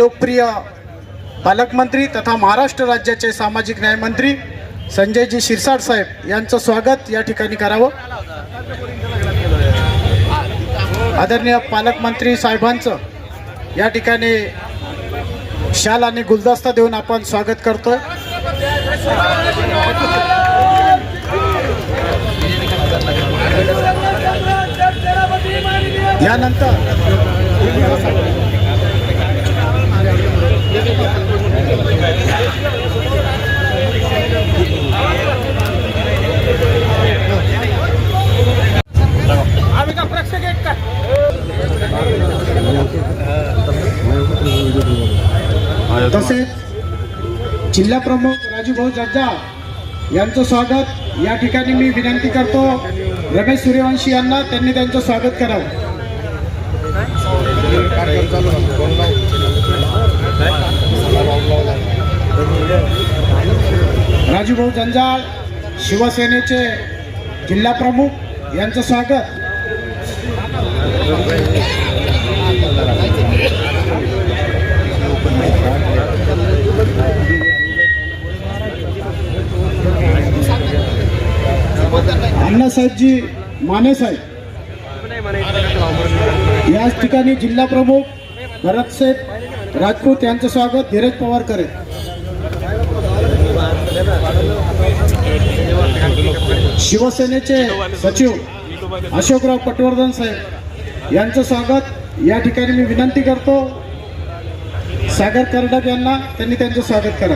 लोकप्रिय पालकमंत्री तथा महाराष्ट्र राज्याचे सामाजिक न्यायमंत्री संजयजी शिरसाट साहेब यांचं स्वागत या ठिकाणी करावं. आदरणीय पालकमंत्री साहेबांचं या ठिकाणी शाल आणि गुलदस्ता देऊन आपण स्वागत करतोय. यानंतर तसेच जिल्हा प्रमुख राजूभाऊ जज्जा यांचं स्वागत. या ठिकाणी मी विनंती करतो रमेश सूर्यवंशी यांना त्यांनी त्यांचं स्वागत करावं. राजूभाऊ जंजाळ शिवसेनेचे जिल्हा प्रमुख यांचं स्वागत. बाळासाहेबजी माने साहेब. याच ठिकाणी जिल्हा प्रमुख भरतसाहेब राजपूत यांचं स्वागत धीरज पवार करेल शिवसेनेचे सचिव अशोकराव पटवर्धन साहेब यांचं स्वागत. या ठिकाणी मी विनंती करतो सागर कर्डक यांना त्यांनी त्यांचं स्वागत करा.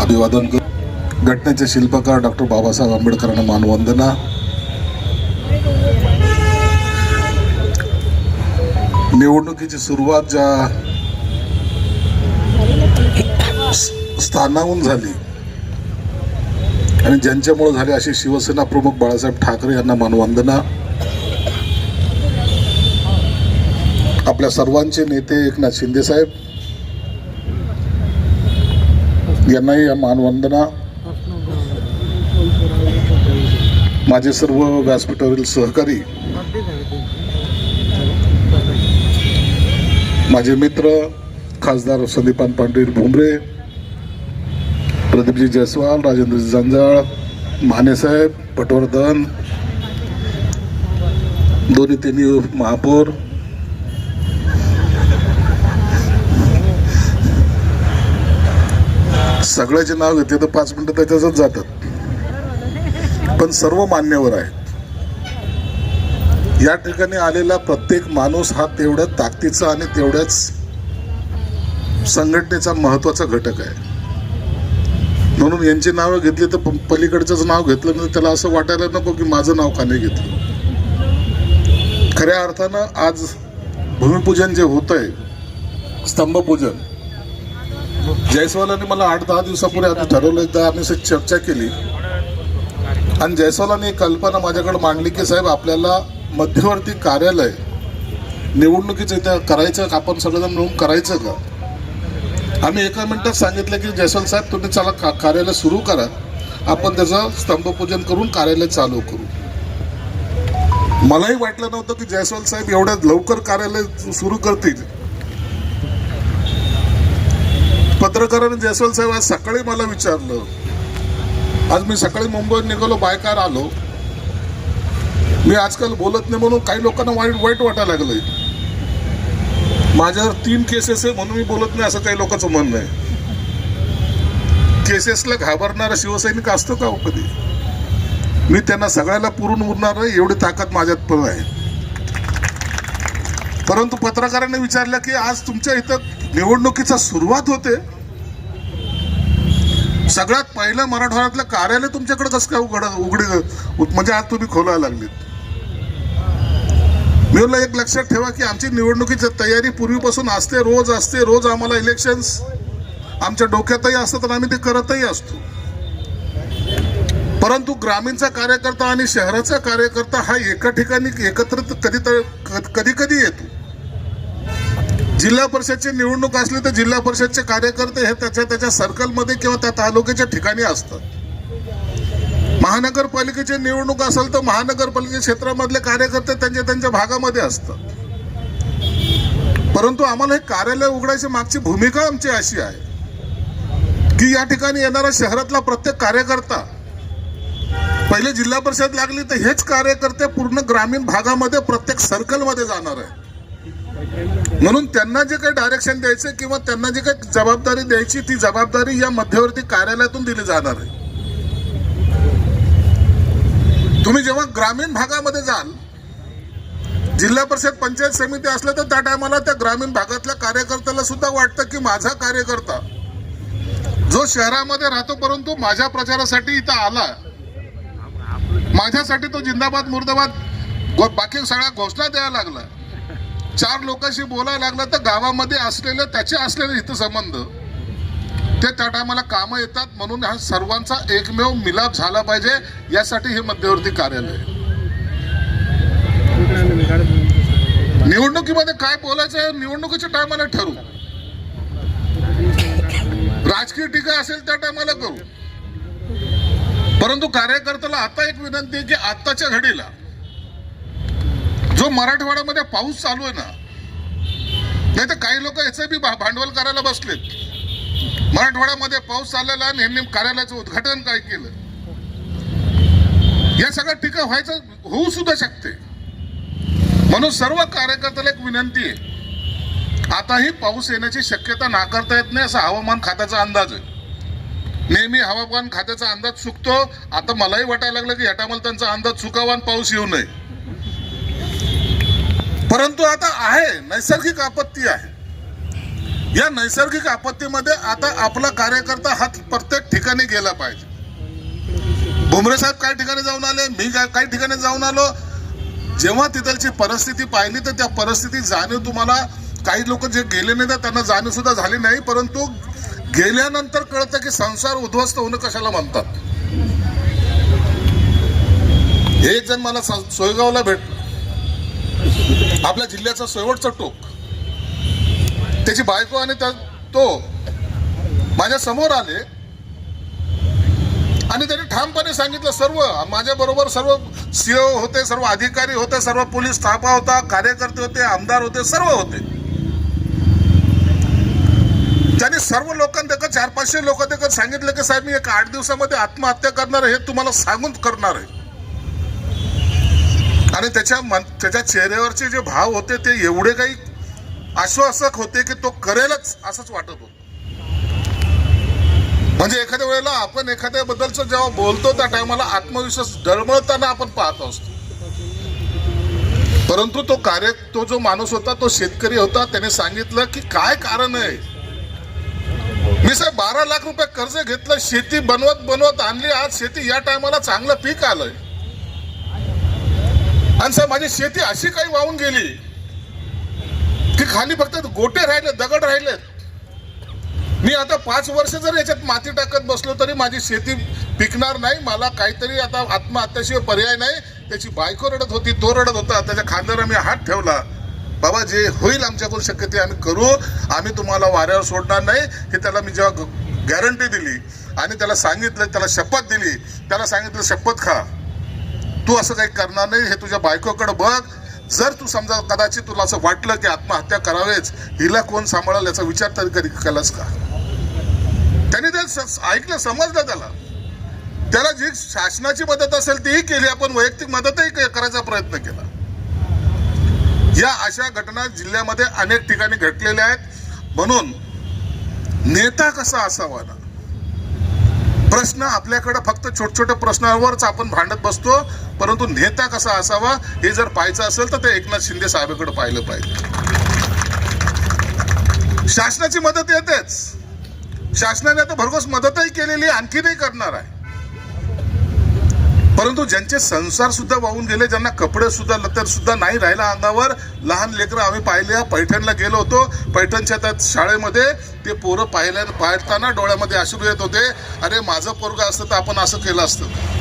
अभिवादन कर. घटनेचे शिल्पकार डॉक्टर बाबासाहेब आंबेडकरांना मानवंदना. निवडणुकीची सुरुवात ज्या स्थानाहून झाली आणि ज्यांच्यामुळे झाली अशी शिवसेना प्रमुख बाळासाहेब ठाकरे यांना मानवंदना. आपल्या सर्वांचे नेते एकनाथ शिंदेसाहेब यांनाही या मानवंदना माझे सर्व व्यासपीठावरील सहकारी माझे मित्र खासदार संदीपान पांढरी भुमरे प्रदीपजी जयस्वाल राजेंद्र जंजाळ मानेसाहेब पटवर्धन दोन्ही तिन्ही महापौर सगळ्याचे नाव घेते तर पाच मिनटं त्याच्यातच जातात. पण सर्व मान्यवर आहेत. या ठिकाणी आलेला प्रत्येक माणूस हा तेवढ्या ताकदीचा आणि तेवढ्याच संघटनेचा महत्त्वाचा घटक आहे. म्हणून यांची नावं घेतली तर प- पलीकडचंच नाव घेतलं ना त्याला असं वाटायला नको की माझं नाव का नाही घेतलं. खऱ्या अर्थानं आज भूमिपूजन जे होत आहे स्तंभपूजन जयस्वालांनी मला आठ दहा दिवसापूर्वी आधी ठरवलं एकदा आम्ही चर्चा केली. आणि जयस्वालांनी एक कल्पना माझ्याकडे मांडली की साहेब आपल्याला मध्यवर्ती कार्यालय निवडणुकीचं त्या करायचं का आपण सगळेजण मिळून करायचं का? आम्ही एका मिनिटात सांगितलं की जयस्वाल साहेब तुम्ही चला का कार्यालय सुरू करा. आपण त्याचं स्तंभपूजन करून कार्यालय चालू करू. मलाही वाटलं नव्हतं की जयस्वाल साहेब एवढ्या लवकर कार्यालय सुरू करतील. पत्रकारांनी जयस्वाल साहेब आज सकाळी मला विचारलं. आज मी सकाळी मुंबईत निघालो बायकार आलो. मी आजकाल बोलत नाही म्हणून काही लोकांना वाईट वाईट वाटायला लागलंय. माझ्यावर तीन केसेस आहे म्हणून मी बोलत नाही असं काही लोकांचं म्हणणं आहे. केसेसला घाबरणारा शिवसैनिक असतो का हो कधी? मी त्यांना सगळ्याला पुरून उरणार आहे एवढी ताकद माझ्यात पण आहे. परंतु पत्रकारांनी विचारलं की आज तुमच्या इथं निवडणुकीचा सुरुवात होते. सगळ्यात पहिलं मराठवाड्यातलं कार्यालय तुमच्याकडे कसं काय उघड उघडी म्हणजे आज तुम्ही खोलायला लागलीत? मी म्हणलं एक लक्षात ठेवा की आमची निवडणुकीची तयारी पूर्वीपासून असते रोज असते रोज आम्हाला इलेक्शन्स आमच्या डोक्यातही असतात आणि आम्ही ते करतही असतो. परंतु ग्रामीणचा कार्यकर्ता आणि शहराचा कार्यकर्ता हा एका ठिकाणी एकत्रित कधी कधी कधी येतो. जिल्हा परिषदची निवडणूक असली तर जिल्हा परिषदचे कार्यकर्ते हे त्याच्या त्याच्या सर्कलमध्ये किंवा त्या तालुक्याच्या ठिकाणी असतात. महानगरपालिकेची निवडणूक असेल तर महानगरपालिके क्षेत्रामधले कार्यकर्ते त्यांच्या त्यांच्या भागामध्ये असतात. परंतु आम्हाला हे कार्यालय उघडायची मागची भूमिका आमची अशी आहे की या ठिकाणी येणारा शहरातला प्रत्येक कार्यकर्ता पहिले जिल्हा परिषद लागली तर हेच कार्यकर्ते पूर्ण ग्रामीण भागामध्ये प्रत्येक सर्कलमध्ये जाणार आहे म्हणून त्यांना जे काही डायरेक्शन द्यायचे किंवा त्यांना जे काही जबाबदारी द्यायची ती जबाबदारी या मध्यवर्ती कार्यालयातून दिली जाणार आहे. तुम्ही जेव्हा ग्रामीण भागामध्ये जाल जिल्हा परिषद पंचायत समिती असलं तर त्या टायमाला त्या ग्रामीण भागातल्या कार्यकर्त्याला सुद्धा वाटतं की माझा कार्यकर्ता जो शहरामध्ये राहतो परंतु माझ्या प्रचारासाठी इथं आला माझ्यासाठी तो जिंदाबाद मुर्दाबाद बाकी सगळ्या घोषणा द्यायला लागला चार लोकांशी बोलायला लागलं तर गावामध्ये असलेलं त्याचे असलेले हितसंबंध ते त्या टायमाला कामं येतात म्हणून हा सर्वांचा एकमेव मिलाप झाला पाहिजे यासाठी हे मध्यवर्ती कार्यालय निवडणुकीमध्ये काय बोलायचं आहे निवडणुकीच्या टायमाला ठरू. राजकीय टीका असेल त्या टायमाला करू. परंतु कार्यकर्त्याला आता एक विनंती आहे की आत्ताच्या घडीला जो मराठवाड्यामध्ये पाऊस चालू आहे ना नाही तर काही लोक याचं बी भा- भांडवल करायला बसलेत. मराठवाड्यामध्ये पाऊस चाललेला आणि यांनी कार्यालयाचं उद्घाटन काय केलं? या सगळ्या टीका व्हायचं होऊ सुद्धा शकते. म्हणून सर्व कार्यकर्त्याला एक विनंती आहे आताही पाऊस येण्याची शक्यता नाकारता येत नाही असा हवामान खात्याचा अंदाज आहे. नेहमी हवामान खात्याचा अंदाज चुकतो. आता मलाही वाटायला लागलं की या टायमाला त्यांचा अंदाज चुकावा आणि पाऊस येऊ नये. परंतु आता आहे नैसर्गिक आपत्ती आहे. या नैसर्गिक आपत्तीमध्ये आता आपला कार्यकर्ता हा प्रत्येक ठिकाणी गेला पाहिजे. भुमरे साहेब काही ठिकाणी जाऊन आले मी काय- काही ठिकाणी जाऊन आलो. जेव्हा तिथलची परिस्थिती पाहिली तर त्या परिस्थितीत जाणीव तुम्हाला काही लोक जे गेले नाही तर त्यांना जाणीव सुद्धा झाली नाही. परंतु गेल्यानंतर कळतं की संसार उद्ध्वस्त होणं कशाला म्हणतात. एक जण मला स- सोयगावला भेटलं आपल्या जिल्ह्याचा शेवटचा टोक. त्याची बायको आणि त्या तो माझ्यासमोर आले. आणि त्यांनी ठामपणे सांगितलं सर्व माझ्या बरोबर सर्व सीओ होते सर्व अधिकारी होते सर्व पोलीस थापा होता कार्यकर्ते होते आमदार होते सर्व होते. त्यांनी सर्व लोकांना चार पाचशे लोक देखत सांगितलं की साहेब मी एक आठ दिवसामध्ये आत्महत्या करणार आहे हे तुम्हाला सांगून करणार आहे. आणि त्याच्या मन त्याच्या चेहऱ्यावरचे जे भाव होते ते एवढे काही आश्वासक होते की तो करेलच असंच वाटत होतं. म्हणजे एखाद्या वेळेला आपण एखाद्याबद्दलचं जेव्हा बोलतो त्या टायमाला आत्मविश्वास डळमळताना आपण पाहत असतो. परंतु तो कार्य तो जो माणूस होता तो शेतकरी होता त्याने सांगितलं की काय कारण आहे? मी साहेब बारा लाख रुपये कर्ज घेतलं शेती बनवत बनवत आणली आज शेती या टायमाला चांगलं पीक आलंय. आणि साहेब माझी शेती अशी काही वाहून गेली की खाली फक्त गोटे राहिले दगड राहिलेत मी आता पाच वर्ष जर याच्यात माती टाकत बसलो तरी माझी शेती पिकणार नाही मला काहीतरी आता आत्महत्याशिवाय पर्याय नाही. त्याची बायको रडत होती तो रडत होता त्याच्या खांद्यावर मी हात ठेवला. बाबा जे होईल आमच्याकडून शक्य ते आम्ही करू. आम्ही तुम्हाला वाऱ्यावर सोडणार नाही. हे त्याला मी जेव्हा गॅरंटी दिली आणि त्याला सांगितलं त्याला शपथ दिली त्याला सांगितलं शपथ खा. तू असं काही करणार नाही हे तुझ्या बायकोकडे बघ. जर तू समजा कदाचित तुला असं वाटलं की आत्महत्या करावेच हिला कोण सांभाळल याचा विचार तरी कधी केलास का? त्याने ते स- ऐकलं समजलं त्याला. त्याला जी शासनाची मदत असेल तीही केली आपण वैयक्तिक मदतही करायचा प्रयत्न केला. या अशा घटना जिल्ह्यामध्ये अनेक ठिकाणी घडलेल्या आहेत. म्हणून नेता कसा असावा ना? प्रश्न आपल्याकडं फक्त छोट छोट्या प्रश्नावरच आपण भांडत बसतो. परंतु नेता कसा असावा हे जर पाहायचं असेल तर ते एकनाथ शिंदे साहेबांकडे पाहिलं पाहिजे. शासनाची मदत येतेच. शासनाने आता भरघोस मदतही केलेली आणखीनही करणार आहे. परंतु ज्यांचे संसार सुद्धा वाहून गेले ज्यांना कपडे सुद्धा लत्तर सुद्धा नाही राहिला अंगावर लहान लेकरं आम्ही पाहिले पैठणला गेलो होतो. पैठणच्या त्या शाळेमध्ये ते पोरं पाहिल्या पाहताना डोळ्यामध्ये अश्रू येत होते. अरे माझं पोरग असतं तर आपण असं केलं असतं.